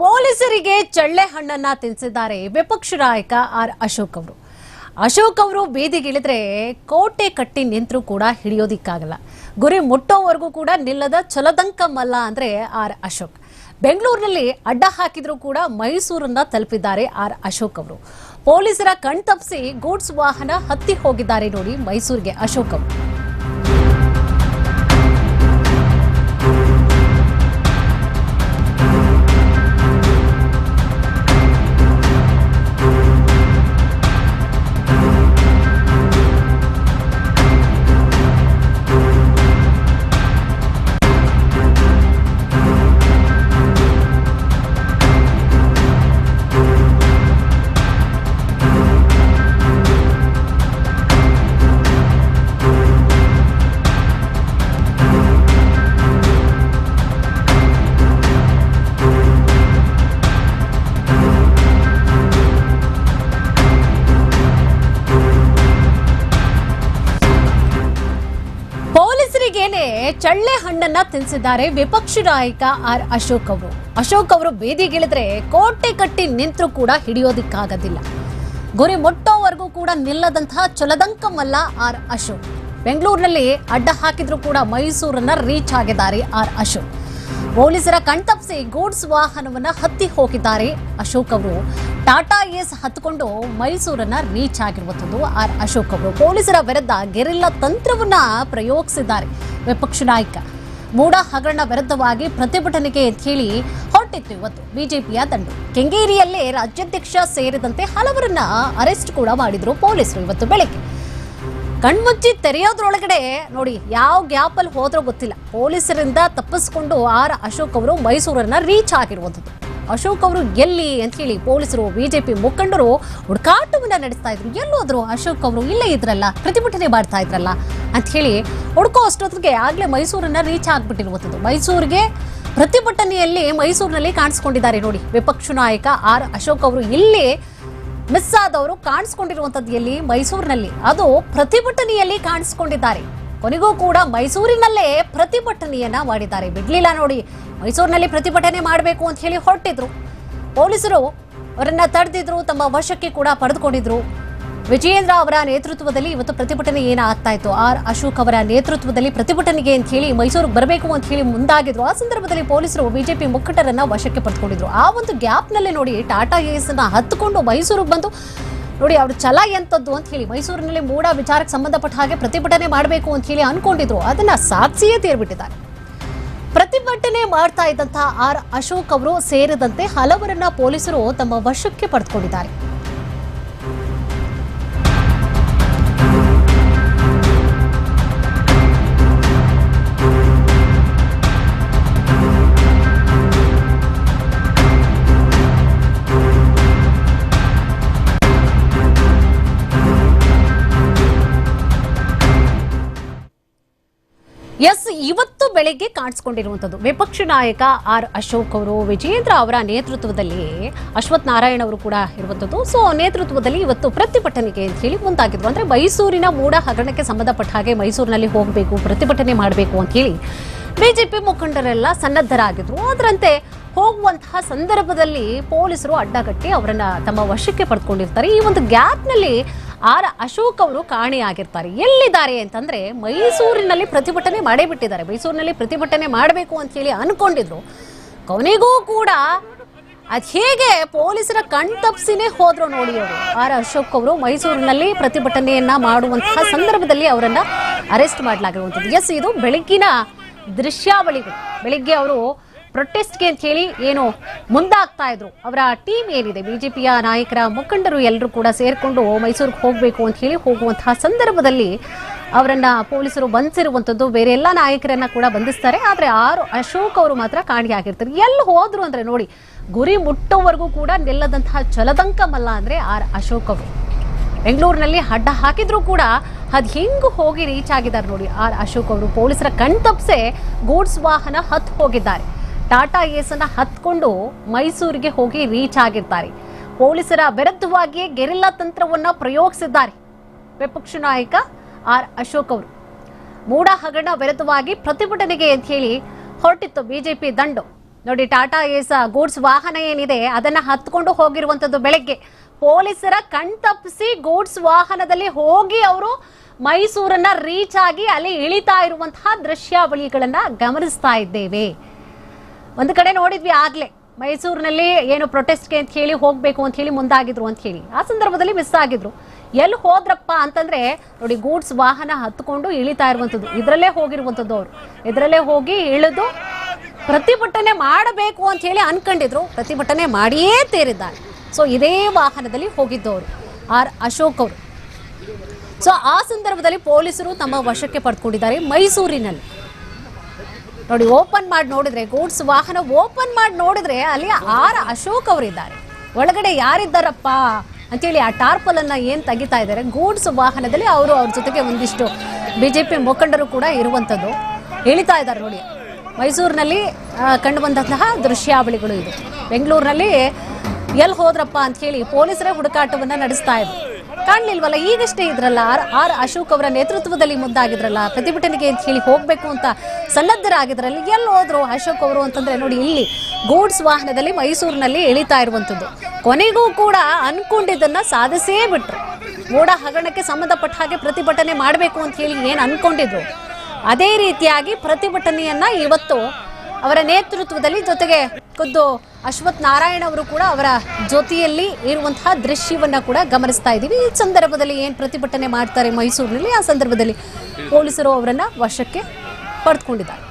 ಪೊಲೀಸರಿಗೆ ಚಳ್ಳೆ ಹಣ್ಣನ್ನ ತಿನ್ಸಿದ್ದಾರೆ ವಿಪಕ್ಷ ನಾಯಕ ಆರ್ ಅಶೋಕ್ ಅವರು. ಅಶೋಕ್ ಅವರು ಬೀದಿಗಿಳಿದ್ರೆ ಕೋಟೆ ಕಟ್ಟಿ ನಿಂತರೂ ಕೂಡ ಹಿಡಿಯೋದಿಕ್ಕಾಗಲ್ಲ. ಗುರಿ ಮುಟ್ಟೋವರೆಗೂ ಕೂಡ ನಿಲ್ಲದ ಚಲದಂಕ ಮಲ್ಲ ಅಂದ್ರೆ ಆರ್ ಅಶೋಕ್. ಬೆಂಗಳೂರಿನಲ್ಲಿ ಅಡ್ಡ ಹಾಕಿದ್ರೂ ಕೂಡ ಮೈಸೂರನ್ನ ತಲುಪಿದ್ದಾರೆ ಆರ್ ಅಶೋಕ್ ಅವರು. ಪೊಲೀಸರ ಕಣ್ತಪ್ಪಿಸಿ ಗೂಡ್ಸ್ ವಾಹನ ಹತ್ತಿ ಹೋಗಿದ್ದಾರೆ ನೋಡಿ ಮೈಸೂರಿಗೆ ಅಶೋಕ್ ಅವರು. ಚಳ್ಳೆ ಹಣ್ಣನ್ನ ತಿನ್ಸಿದ್ದಾರೆ ವಿಪಕ್ಷ ನಾಯಕ ಆರ್ ಅಶೋಕ್ ಅವರು. ಅಶೋಕ್ ಅವರು ಬೀದಿಗಿಳಿದ್ರೆ ಕೋಟೆ ಕಟ್ಟಿ ನಿಂತರೂ ಕೂಡ ಹಿಡಿಯೋದಿಕ್ಕಾಗದಿಲ್ಲ. ಗುರಿ ಮುಟ್ಟೋವರೆಗೂ ಕೂಡ ನಿಲ್ಲದಂತಹ ಚಲದಂಕ ಮಲ್ಲ ಆರ್ ಅಶೋಕ್. ಬೆಂಗಳೂರಿನಲ್ಲಿ ಅಡ್ಡ ಹಾಕಿದ್ರು ಕೂಡ ಮೈಸೂರನ್ನ ರೀಚ್ ಆಗಿದ್ದಾರೆ ಆರ್ ಅಶೋಕ್. ಪೊಲೀಸರ ಕಣ್ತಪ್ಪಿಸಿ ಗೂಡ್ಸ್ ವಾಹನವನ್ನ ಹತ್ತಿ ಹೋಗಿದ್ದಾರೆ ಅಶೋಕ್ ಅವರು. ಟಾಟಾ ಏಸ್ ಹತ್ಕೊಂಡು ಮೈಸೂರನ್ನ ರೀಚ್ ಆಗಿರುವಂಥದ್ದು ಆರ್ ಅಶೋಕ್ ಅವರು. ಪೊಲೀಸರ ವಿರುದ್ಧ ಗೆರಿಲ್ಲಾ ತಂತ್ರವನ್ನ ಪ್ರಯೋಗಿಸಿದ್ದಾರೆ. ವಿಪಕ್ಷ ನಾಯಕ ಮೂಡ ಹಗರಣ ವಿರುದ್ಧವಾಗಿ ಪ್ರತಿಭಟನೆಗೆ ಹೇಳಿ ಹೊರಟಿತ್ತು ಇವತ್ತು ಬಿಜೆಪಿಯ ದಂಡು ಕೆಂಗೇರಿಯಲ್ಲೇ ರಾಜ್ಯಾಧ್ಯಕ್ಷ ಸೇರಿದಂತೆ ಹಲವರನ್ನ ಅರೆಸ್ಟ್ ಕೂಡ ಮಾಡಿದ್ರು ಪೊಲೀಸರು ಇವತ್ತು ಬೆಳಗ್ಗೆ. ಕಣ್ಮುಚ್ಚಿ ತೆರೆಯೋದ್ರೊಳಗಡೆ ನೋಡಿ ಯಾವ ಗ್ಯಾಪಲ್ಲಿ ಹೋದ್ರೂ ಗೊತ್ತಿಲ್ಲ. ಪೊಲೀಸರಿಂದ ತಪ್ಪಿಸ್ಕೊಂಡು ಆರ್ ಅಶೋಕ್ ಅವರು ಮೈಸೂರನ್ನ ರೀಚ್ ಆಗಿರುವಂಥದ್ದು. ಅಶೋಕ್ ಅವರು ಎಲ್ಲಿ ಅಂತ ಹೇಳಿ ಪೊಲೀಸರು, ಬಿಜೆಪಿ ಮುಖಂಡರು ಹುಡುಕಾಟವನ್ನ ನಡೆಸ್ತಾ ಇದ್ರು. ಎಲ್ಲೋದ್ರು ಅಶೋಕ್ ಅವರು ಇಲ್ಲೇ ಇದ್ರಲ್ಲ, ಪ್ರತಿಭಟನೆ ಮಾಡ್ತಾ ಇದ್ರಲ್ಲ ಅಂತ ಹೇಳಿ ಹುಡುಕೋ ಅಷ್ಟೊತ್ತಿಗೆ ಆಗ್ಲೇ ಮೈಸೂರನ್ನ ರೀಚ್ ಆಗ್ಬಿಟ್ಟಿರುವಂಥದ್ದು. ಮೈಸೂರಿಗೆ ಪ್ರತಿಭಟನೆಯಲ್ಲಿ ಮೈಸೂರಿನಲ್ಲಿ ಕಾಣಿಸ್ಕೊಂಡಿದ್ದಾರೆ ನೋಡಿ. ವಿಪಕ್ಷ ನಾಯಕ ಆರ್ ಅಶೋಕ್ ಅವರು ಇಲ್ಲಿ ಮಿಸ್ ಆದವರು ಕಾಣಿಸ್ಕೊಂಡಿರುವಂತದ್ದು ಎಲ್ಲಿ? ಮೈಸೂರಿನಲ್ಲಿ. ಅದು ಪ್ರತಿಭಟನೆಯಲ್ಲಿ ಕಾಣಿಸ್ಕೊಂಡಿದ್ದಾರೆ. ಕೊನೆಗೂ ಕೂಡ ಮೈಸೂರಿನಲ್ಲೇ ಪ್ರತಿಭಟನೆಯನ್ನ ಮಾಡಿದ್ದಾರೆ. ಬಿಡ್ಲಿಲ್ಲ ನೋಡಿ, ಮೈಸೂರಿನಲ್ಲಿ ಪ್ರತಿಭಟನೆ ಮಾಡಬೇಕು ಅಂತ ಹೇಳಿ ಹೊರಟಿದ್ರು. ಪೊಲೀಸರು ಅವರನ್ನ ತಡೆದಿದ್ರು, ತಮ್ಮ ವಶಕ್ಕೆ ಕೂಡ ಪಡೆದುಕೊಂಡಿದ್ರು. ವಿಜಯೇಂದ್ರ ಅವರ ನೇತೃತ್ವದಲ್ಲಿ ಇವತ್ತು ಪ್ರತಿಭಟನೆ ಏನಾಗ್ತಾ ಇತ್ತು? ಆರ್ ಅಶೋಕ್ ಅವರ ನೇತೃತ್ವದಲ್ಲಿ ಪ್ರತಿಭಟನೆಗೆ ಅಂತ ಹೇಳಿ ಮೈಸೂರಿಗೆ ಬರಬೇಕು ಅಂತ ಹೇಳಿ ಮುಂದಾಗಿದ್ರು. ಆ ಸಂದರ್ಭದಲ್ಲಿ ಪೊಲೀಸರು ಬಿಜೆಪಿ ಮುಖಂಡರನ್ನ ವಶಕ್ಕೆ ಪಡೆದುಕೊಂಡಿದ್ರು. ಆ ಒಂದು ಗ್ಯಾಪ್ನಲ್ಲಿ ನೋಡಿ, ಟಾಟಾ ಏಸ್ ಹತ್ತುಕೊಂಡು ಮೈಸೂರಿಗೆ ಬಂದು ನೋಡಿ, ಅವ್ರ ಛಲ ಎಂಥದ್ದು ಅಂತ ಹೇಳಿ ಮೈಸೂರಿನಲ್ಲಿ ಮೂಡ ವಿಚಾರಕ್ಕೆ ಸಂಬಂಧಪಟ್ಟ ಹಾಗೆ ಪ್ರತಿಭಟನೆ ಮಾಡಬೇಕು ಅಂತ ಹೇಳಿ ಅನ್ಕೊಂಡಿದ್ರು. ಅದನ್ನ ಸಾಧಿಸಿಯೇ ತೀರ್ಬಿಟ್ಟಿದ್ದಾರೆ. ಪ್ರತಿಭಟನೆ ಮಾಡ್ತಾ ಇದ್ದಂತಹ ಆರ್ ಅಶೋಕ್ ಅವರು ಸೇರಿದಂತೆ ಹಲವರನ್ನ ಪೊಲೀಸರು ತಮ್ಮ ವಶಕ್ಕೆ ಪಡೆದುಕೊಂಡಿದ್ದಾರೆ. ಎಸ್, ಇವತ್ತು ಬೆಳಗ್ಗೆ ಕಾಣಿಸ್ಕೊಂಡಿರುವಂಥದ್ದು ವಿಪಕ್ಷ ನಾಯಕ ಆರ್ ಅಶೋಕ್ ಅವರು ವಿಜೇಂದ್ರ ಅವರ ನೇತೃತ್ವದಲ್ಲಿ ಅಶ್ವಥ್ ನಾರಾಯಣ ಅವರು ಕೂಡ ಇರುವಂಥದ್ದು. ಸೊ ನೇತೃತ್ವದಲ್ಲಿ ಇವತ್ತು ಪ್ರತಿಭಟನೆಗೆ ಅಂತ ಹೇಳಿ ಮುಂದಾಗಿದ್ರು ಅಂದ್ರೆ ಮೈಸೂರಿನ ಮೂಡ ಹಗರಣಕ್ಕೆ ಸಂಬಂಧಪಟ್ಟ ಹಾಗೆ ಮೈಸೂರಿನಲ್ಲಿ ಹೋಗಬೇಕು, ಪ್ರತಿಭಟನೆ ಮಾಡಬೇಕು ಅಂತ ಹೇಳಿ ಬಿಜೆಪಿ ಮುಖಂಡರೆಲ್ಲ ಸನ್ನದ್ಧರಾಗಿದ್ರು. ಅದರಂತೆ ಹೋಗುವಂತಹ ಸಂದರ್ಭದಲ್ಲಿ ಪೊಲೀಸರು ಅಡ್ಡಗಟ್ಟಿ ಅವರನ್ನ ತಮ್ಮ ವಶಕ್ಕೆ ಪಡೆದುಕೊಂಡಿರ್ತಾರೆ ಈ ಒಂದು ಗ್ಯಾಪ್ನಲ್ಲಿ ಆರ್ ಅಶೋಕ್ ಅವರು ಕಾಣೆಯಾಗಿರ್ತಾರೆ. ಎಲ್ಲಿದ್ದಾರೆ ಅಂತಂದ್ರೆ ಮೈಸೂರಿನಲ್ಲಿ ಪ್ರತಿಭಟನೆ ಮಾಡೇ ಬಿಟ್ಟಿದ್ದಾರೆ ಮೈಸೂರಿನಲ್ಲಿ ಪ್ರತಿಭಟನೆ ಮಾಡಬೇಕು ಅಂತ ಹೇಳಿ ಅನ್ಕೊಂಡಿದ್ರು. ಕೊನೆಗೂ ಕೂಡ ಅದ್ ಹೇಗೆ ಪೊಲೀಸರ ಕಣ್ತಪ್ಸಿನೇ ಹೋದ್ರು ನೋಡಿ ಅವರು. ಆರ್ ಅಶೋಕ್ ಅವರು ಮೈಸೂರಿನಲ್ಲಿ ಪ್ರತಿಭಟನೆಯನ್ನ ಮಾಡುವಂತಹ ಸಂದರ್ಭದಲ್ಲಿ ಅವರನ್ನ ಅರೆಸ್ಟ್ ಮಾಡಲಾಗಿರುವಂಥದ್ದು. ಎಸ್, ಇದು ಬೆಳಗ್ಗಿನ ದೃಶ್ಯಾವಳಿಗಳು. ಬೆಳಿಗ್ಗೆ ಅವರು ಪ್ರೊಟೆಸ್ಟ್ಗೆ ಅಂತ ಹೇಳಿ ಏನು ಮುಂದಾಗ್ತಾ ಇದ್ರು. ಅವರ ಟೀಮ್ ಏನಿದೆ? ಬಿಜೆಪಿಯ ನಾಯಕರ ಮುಖಂಡರು ಎಲ್ಲರೂ ಕೂಡ ಸೇರಿಕೊಂಡು ಮೈಸೂರಿಗೆ ಹೋಗಬೇಕು ಅಂತ ಹೇಳಿ ಹೋಗುವಂತಹ ಸಂದರ್ಭದಲ್ಲಿ ಅವರನ್ನ ಪೊಲೀಸರು ಬಂಧಿಸಿರುವಂಥದ್ದು ಬೇರೆ ಎಲ್ಲ ನಾಯಕರನ್ನ ಕೂಡ ಬಂಧಿಸ್ತಾರೆ. ಆದರೆ ಆರು ಅಶೋಕ್ ಅವರು ಮಾತ್ರ ಕಾಣಿಯಾಗಿರ್ತಾರೆ ಎಲ್ಲಿ ಹೋದ್ರು ಅಂದ್ರೆ ನೋಡಿ, ಗುರಿ ಮುಟ್ಟೋವರೆಗೂ ಕೂಡ ನಿಲ್ಲದಂತಹ ಚಲದಂಕ ಮಲ್ಲ ಅಂದ್ರೆ ಆರ್ ಅಶೋಕ್ ಅವರು. ಬೆಂಗಳೂರಿನಲ್ಲಿ ಅಡ್ಡ ಹಾಕಿದ್ರು ಕೂಡ ಅದು ಹೆಂಗೆ ಹೋಗಿ ರೀಚ್ ಆಗಿದ್ದಾರೆ ನೋಡಿ ಆರ್ ಅಶೋಕ್ ಅವರು. ಪೊಲೀಸರ ಕಣ್ತಪ್ಸೆ ಗೂಡ್ಸ್ ವಾಹನ ಹತ್ತು ಹೋಗಿದ್ದಾರೆ. ಟಾಟಾ ಏಸನ್ನ ಹತ್ಕೊಂಡು ಮೈಸೂರಿಗೆ ಹೋಗಿ ರೀಚ್ ಆಗಿರ್ತಾರೆ ಪೊಲೀಸರ ವಿರುದ್ಧವಾಗಿಯೇ ಗೆರಿಲ್ಲಾ ತಂತ್ರವನ್ನ ಪ್ರಯೋಗಿಸಿದ್ದಾರೆ. ವಿಪಕ್ಷ ನಾಯಕ ಆರ್ ಅಶೋಕ್ ಅವರು. ಮೂಡ ಹಗರಣ ವಿರುದ್ಧವಾಗಿ ಪ್ರತಿಭಟನೆಗೆ ಅಂತ ಹೇಳಿ ಹೊರಟಿತ್ತು ಬಿಜೆಪಿ ದಂಡು. ನೋಡಿ, ಟಾಟಾ ಏಸ್ ಗೂಡ್ಸ್ ವಾಹನ ಏನಿದೆ, ಅದನ್ನ ಹತ್ಕೊಂಡು ಹೋಗಿರುವಂತದ್ದು ಬೆಳಗ್ಗೆ. ಪೊಲೀಸರ ಕಣ್ತಪ್ಪಿಸಿ ಗೂಡ್ಸ್ ವಾಹನದಲ್ಲಿ ಹೋಗಿ ಅವರು ಮೈಸೂರನ್ನ ರೀಚ್ ಆಗಿ ಅಲ್ಲಿ ಇಳಿತಾ ಇರುವಂತಹ ದೃಶ್ಯಾವಳಿಗಳನ್ನ ಗಮನಿಸ್ತಾ ಇದ್ದೇವೆ. ಒಂದು ಕಡೆ ನೋಡಿದ್ವಿ ಆಗ್ಲೇ, ಮೈಸೂರಿನಲ್ಲಿ ಏನು ಪ್ರೊಟೆಸ್ಟ್ಗೆ ಅಂತ ಹೇಳಿ ಹೋಗ್ಬೇಕು ಅಂತ ಹೇಳಿ ಮುಂದಾಗಿದ್ರು ಅಂತ ಹೇಳಿ. ಆ ಸಂದರ್ಭದಲ್ಲಿ ಮಿಸ್ ಆಗಿದ್ರು. ಎಲ್ಲಿ ಹೋದ್ರಪ್ಪ ಅಂತಂದ್ರೆ, ನೋಡಿ ಗೂಡ್ಸ್ ವಾಹನ ಹತ್ಕೊಂಡು ಇಳಿತಾ ಇರುವಂಥದ್ದು ಇದರಲ್ಲೇ ಹೋಗಿರುವಂಥದ್ದು ಅವರು. ಇದರಲ್ಲೇ ಹೋಗಿ ಇಳಿದು ಪ್ರತಿಭಟನೆ ಮಾಡಬೇಕು ಅಂತ ಹೇಳಿ ಅನ್ಕೊಂಡಿದ್ರು. ಪ್ರತಿಭಟನೆ ಮಾಡಿಯೇ ತೇರಿದ್ದಾರೆ. ಸೊ ಇದೇ ವಾಹನದಲ್ಲಿ ಹೋಗಿದ್ದವರು, ಆರ್ ಅಶೋಕ್ ಅವರು. ಸೊ ಆ ಸಂದರ್ಭದಲ್ಲಿ ಪೊಲೀಸರು ತಮ್ಮ ವಶಕ್ಕೆ ಪಡ್ಕೊಂಡಿದ್ದಾರೆ ಮೈಸೂರಿನಲ್ಲಿ. ನೋಡಿ, ಓಪನ್ ಮಾಡಿ ನೋಡಿದ್ರೆ, ಗೂಡ್ಸ್ ವಾಹನ ಓಪನ್ ಮಾಡಿ ನೋಡಿದ್ರೆ ಅಲ್ಲಿ ಆರ ಅಶೋಕ್ ಅವರಿದ್ದಾರೆ. ಒಳಗಡೆ ಯಾರಿದ್ದಾರಪ್ಪ? ಅಂತೇಳಿ ಆ ಟಾರ್ಪಲ್ ಅನ್ನ ಏನ್ ತೆಗಿತಾ ಇದ್ದಾರೆ? ಗೂಡ್ಸ್ ವಾಹನದಲ್ಲಿ ಅವರು ಅವ್ರ ಜೊತೆಗೆ ಒಂದಿಷ್ಟು ಬಿಜೆಪಿ ಮುಖಂಡರು ಕೂಡ ಇರುವಂತದ್ದು ಇಳಿತಾ ಇದ್ದಾರೆ ನೋಡಿ. ಮೈಸೂರಿನಲ್ಲಿ ಕಂಡು ಬಂದಂತಹ ದೃಶ್ಯಾವಳಿಗಳು ಇದು. ಬೆಂಗಳೂರಿನಲ್ಲಿ ಎಲ್ಲಿ ಹೋದ್ರಪ್ಪ ಅಂತ ಹೇಳಿ ಪೊಲೀಸರೇ ಹುಡುಕಾಟವನ್ನು ನಡೆಸ್ತಾ ಇದ್ರು. ಕಾಣ್ಲಿಲ್ವಲ್ಲ, ಈಗಷ್ಟೇ ಇದ್ರಲ್ಲ. ಆರ್ ಆರ್ ಅಶೋಕ್ ಅವರ ನೇತೃತ್ವದಲ್ಲಿ ಮುಂದಾಗಿದ್ರಲ್ಲ. ಪ್ರತಿಭಟನೆಗೆ ಅಂತ ಹೇಳಿ ಹೋಗ್ಬೇಕು ಅಂತ ಸನ್ನದ್ಧರಾಗಿದ್ರಲ್ಲಿ ಎಲ್ಲಿ ಹೋದ್ರು ಅಶೋಕ್ ಅವರು ಅಂತಂದ್ರೆ ನೋಡಿ, ಇಲ್ಲಿ ಗೂಡ್ಸ್ ವಾಹನದಲ್ಲಿ ಮೈಸೂರಿನಲ್ಲಿ ಇಳಿತಾ ಇರುವಂತದ್ದು ಕೊನೆಗೂ ಕೂಡ ಅನ್ಕೊಂಡಿದ್ದನ್ನ ಸಾಧಿಸೇ ಬಿಟ್ರು. ಮೋಡ ಹಗರಣಕ್ಕೆ ಸಂಬಂಧಪಟ್ಟ ಹಾಗೆ ಪ್ರತಿಭಟನೆ ಮಾಡಬೇಕು ಅಂತ ಹೇಳಿ ಏನ್ ಅನ್ಕೊಂಡಿದ್ರು? ಅದೇ ರೀತಿಯಾಗಿ ಪ್ರತಿಭಟನೆಯನ್ನ ಇವತ್ತು ಅವರ ನೇತೃತ್ವದಲ್ಲಿ ಜೊತೆಗೆ ಖುದ್ದು ಅಶ್ವಥ್ ನಾರಾಯಣ ಅವರು ಕೂಡ ಅವರ ಜೊತೆಯಲ್ಲಿ ಇರುವಂತಹ ದೃಶ್ಯವನ್ನ ಕೂಡ ಗಮನಿಸ್ತಾ ಇದ್ದೀವಿ. ಈ ಸಂದರ್ಭದಲ್ಲಿ ಏನ್ ಪ್ರತಿಭಟನೆ ಮಾಡ್ತಾರೆ ಮೈಸೂರಿನಲ್ಲಿ? ಆ ಸಂದರ್ಭದಲ್ಲಿ ಪೊಲೀಸರು ಅವರನ್ನ ವಶಕ್ಕೆ ಪಡೆದುಕೊಂಡಿದ್ದಾರೆ.